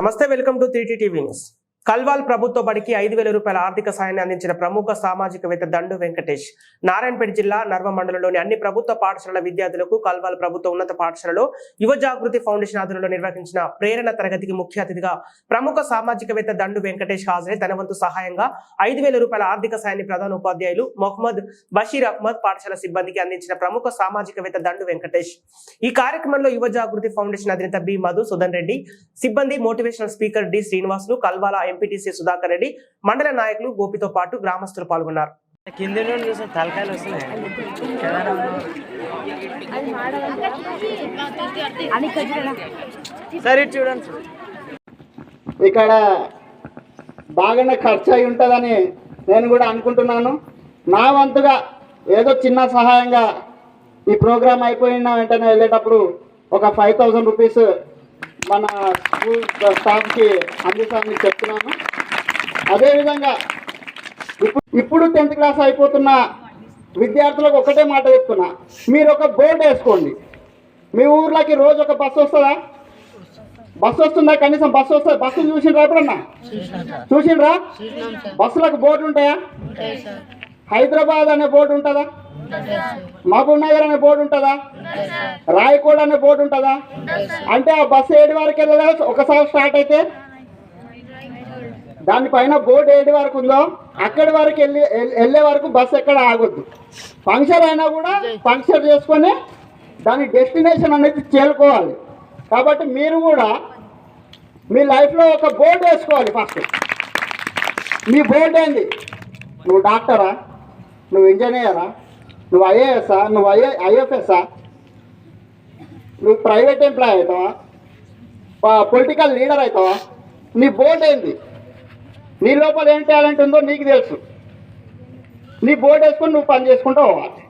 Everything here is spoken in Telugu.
నమస్తే welcome to three TV news Kalwal ప్రభుత్వ బడికి ఐదు వేల రూపాయల ఆర్థిక సాయాన్ని అందించిన ప్రముఖ సామాజికవేత్త దండు వెంకటేష్. నారాయణపేట జిల్లా నర్వ మండలంలోని అన్ని ప్రభుత్వ పాఠశాలల విద్యార్థులకు కల్వాల్ ప్రభుత్వ ఉన్నత పాఠశాలలో యువ జాగృతి ఫౌండేషన్ ఆధ్వర్యంలో నిర్వహించిన ప్రేరణ తరగతికి ముఖ్య అతిథిగా ప్రముఖ సామాజికవేత్త దండు వెంకటేష్ హాజరై తన వంతు సహాయంగా ఐదు వేల రూపాయల ఆర్థిక సాయాన్ని ప్రధాన ఉపాధ్యాయులు మొహమ్మద్ బషీర్ అహ్మద్ పాఠశాల సిబ్బందికి అందించిన ప్రముఖ సామాజికవేత్త దండు వెంకటేష్. ఈ కార్యక్రమంలో యువ జాగృతి ఫౌండేషన్ అధినేత బి మధు సుధన్ రెడ్డి సిబ్బంది motivational speaker D Srinivasulu Kalwala MPTC Sudhakar Reddy మండల నాయకులు గోపితో పాటు గ్రామస్తులు పాల్గొన్నారు. కింద నుండి చూస్తే తలకాయలు వస్తున్నాయి. సరే చూడండి. సార్. ఇక్కడ బాగానే ఖర్చు అయి ఉంటుందని నేను కూడా అనుకుంటున్నాను. నా వంతుగా ఏదో చిన్న సహాయంగా ఈ ప్రోగ్రామ్ అయిపోయిన వెంటనే వెళ్ళేటప్పుడు ఒక ఫైవ్ థౌజండ్ రూపీస్ మన స్కూల్ స్టాఫ్కి అందిస్తామని చెప్తున్నాను. అదేవిధంగా ఇప్పుడు ఇప్పుడు టెన్త్ క్లాస్ అయిపోతున్న విద్యార్థులకు ఒకటే మాట చెప్తున్నా. మీరు ఒక బోర్డు వేసుకోండి. మీ ఊర్లోకి రోజు ఒక బస్సు వస్తుందా? బస్సు వస్తుందా? కనీసం బస్సు వస్తుంది బస్సు చూసిండ్రా ఎప్పుడన్నా? చూసిండ్రా? బస్సులకు బోర్డు ఉంటాయా? హైదరాబాద్ అనే బోర్డు ఉంటుందా? మాకు నగర్ అనే బోర్డు ఉంటుందా? రాయకోడ్ అనే బోర్డు ఉంటుందా? అంటే ఆ బస్సు ఏడు వరకు వెళ్ళలేదు ఒకసారి స్టార్ట్ అయితే? దానిపైన బోర్డు ఏడు వరకు ఉందో అక్కడి వరకు వెళ్ళి వెళ్ళే వరకు బస్సు ఎక్కడ ఆగొద్దు. ఫంక్షన్ అయినా కూడా ఫంక్షన్ చేసుకొని దాని డెస్టినేషన్ అనేది చేరుకోవాలి. కాబట్టి మీరు కూడా మీ లైఫ్లో ఒక బోర్డు వేసుకోవాలి ఫస్ట్. మీ బోర్డు ఏంది? నువ్వు డాక్టరా? నువ్వు ఇంజనీరా? నువ్వు ఐఏఎస్ఆ నువ్వు ఐఏ ఐఎఫ్ఎస్ఆ నువ్వు ప్రైవేట్ ఎంప్లాయ్ అవుతావా? పొలిటికల్ లీడర్ అవుతావా? నీ బోర్డు ఏంది? నీ లోపల ఏం టాలెంట్ ఉందో నీకు తెలుసు. నీ బోర్డు వేసుకొని నువ్వు పని చేసుకుంటూ పోవాలి.